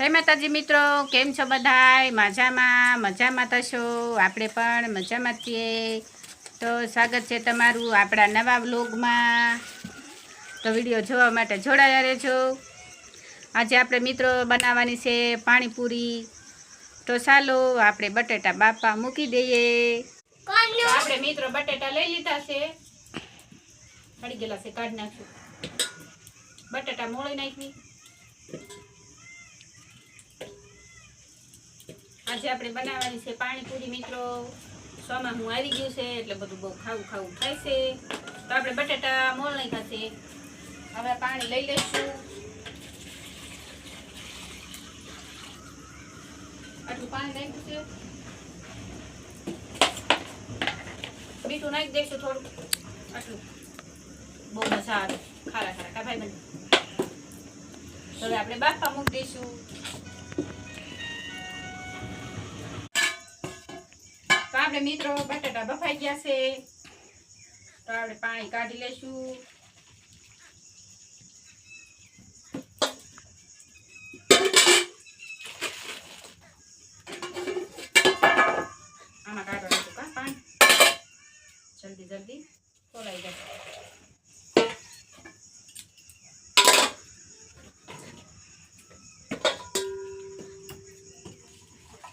જય માતાજી મિત્રો કેમ છો બધાય? મજામાં મજામાં થશો આપણે પણ મજામાં છીએ. તો સ્વાગત છે તમારું આપણા નવા વ્લોગમાં. તો વીડિયો જોવા માટે જોડાયા રહેજો. આજે આપણે મિત્રો બનાવવાની છે પાણીપુરી. તો ચાલો આપણે બટેટા બાપા મૂકી દઈએ. આપણે મિત્રો બટેટા લઈ લીધા છે. પડી ગયેલા છે કાઢી નાખશું. બટેટા મોળી નાખી. આજે આપણે બનાવવાની છે પાણીપુરી, મિત્રો. સોમાં હું આવી ગયું છે, એટલે બધું બહુ ખાવું ખાવું થાય તો આપણે બટેટા મોલ નહીં છે. હવે પાણી લઈ લઈશું. આટલું પાણી નાખ્યું છે. મીઠું નાખી દઈશું થોડું. આટલું. બહુ મજા આવે. ખારા ખારા. કા ભાઈ બને હવે આપણે બાફા મૂકી દઈશું. આપણે મિત્રો બટાટા બફાઈ ગયા છે. તો આપણે પાણી કાઢી લેશું આમાં કાઢવાનું હતું કા પાણી. જલ્દી જલ્દી ખોલાઈ જશે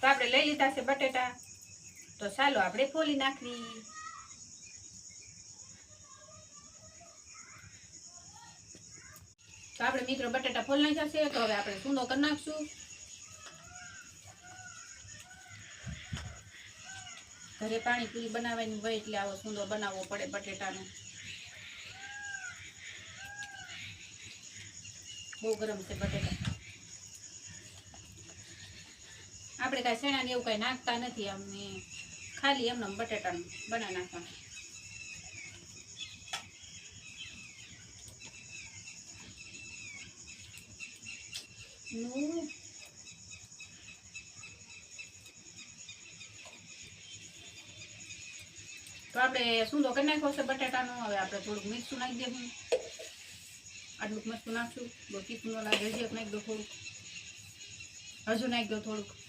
આપણે લઈ લીધા છે બટેટા. તો ચાલો આપણે ફોલી નાખવી. તો આપણે મિત્રો બટાટા ફોલ નાખ્યા છે તો હવે આપણે સૂંદો કરી નાખશું. ઘરે પાણીપુરી બનાવવાની હોય એટલે આવો સૂંદો બનાવવો પડે બટેટાનો. બહુ ગરમ છે બટેટા. આપણે કાંઈ શેણા ને એવું કાંઈ નાખતા નથી અમને. ખાલી એમને બટેટાનું બનાવી નાખવાનું. તો આપણે સૂંદો કરી નાખ્યો છે બટાટાનો. હવે આપણે થોડુંક મીઠું નાખી દેવું. આટલું મસ્તું નાખશું. બહુ તીખું લાગે. હજી નાખી દો થોડુંક. હજુ નાખી દો થોડુંક.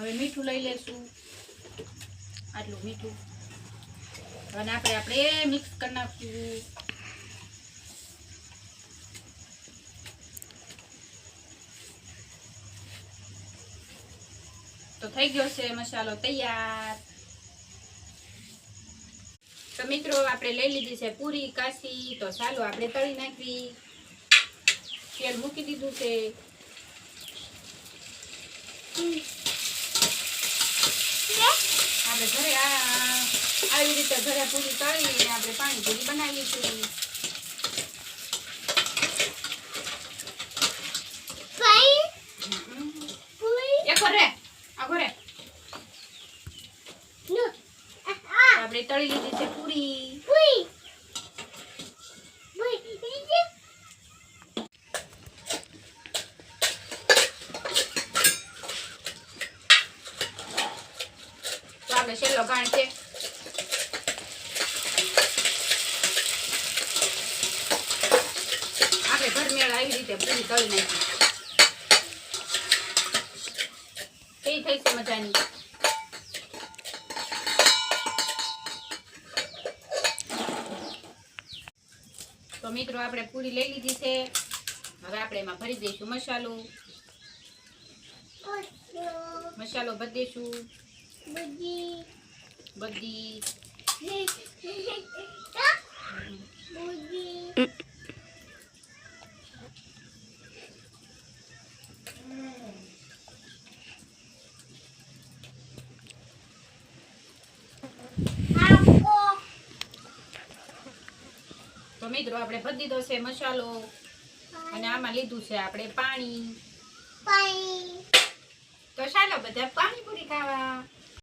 હવે મીઠું લઈ લેશું. આટલું મીઠું. અને આપણે આપણે મિક્સ કરી નાખશું. તો થઈ ગયો છે મસાલો તૈયાર. તો મિત્રો, આપણે લઈ લીધી છે પૂરી કાશી. તો ચાલો આપણે તળી નાખવી. તેલ મૂકી દીધું છે. આપણે ઘરે આવી રીતે ઘરે પૂરી તળીને આપણે પાણી પૂરી બનાવીએ છીએ. આપણે તળી લીધી છે પૂરી. આપણે છેલ્લો ગાણ છે. આપણે ઘરમેળ આવી રીતે પૂરી તળી નાખી. કઈ થઈ છે મજાની. તો મિત્રો, આપણે પૂરી લઈ લીધી છે. હવે આપણે એમાં ભરી દઈશું મસાલો. મસાલો ભરી દઈશું. બધી. તો મિત્રો આપણે ભરી દીધો છે મસાલો. અને આમાં લીધું છે આપણે પાણી. તો ચાલો બધા પાણીપુરી ખાવા.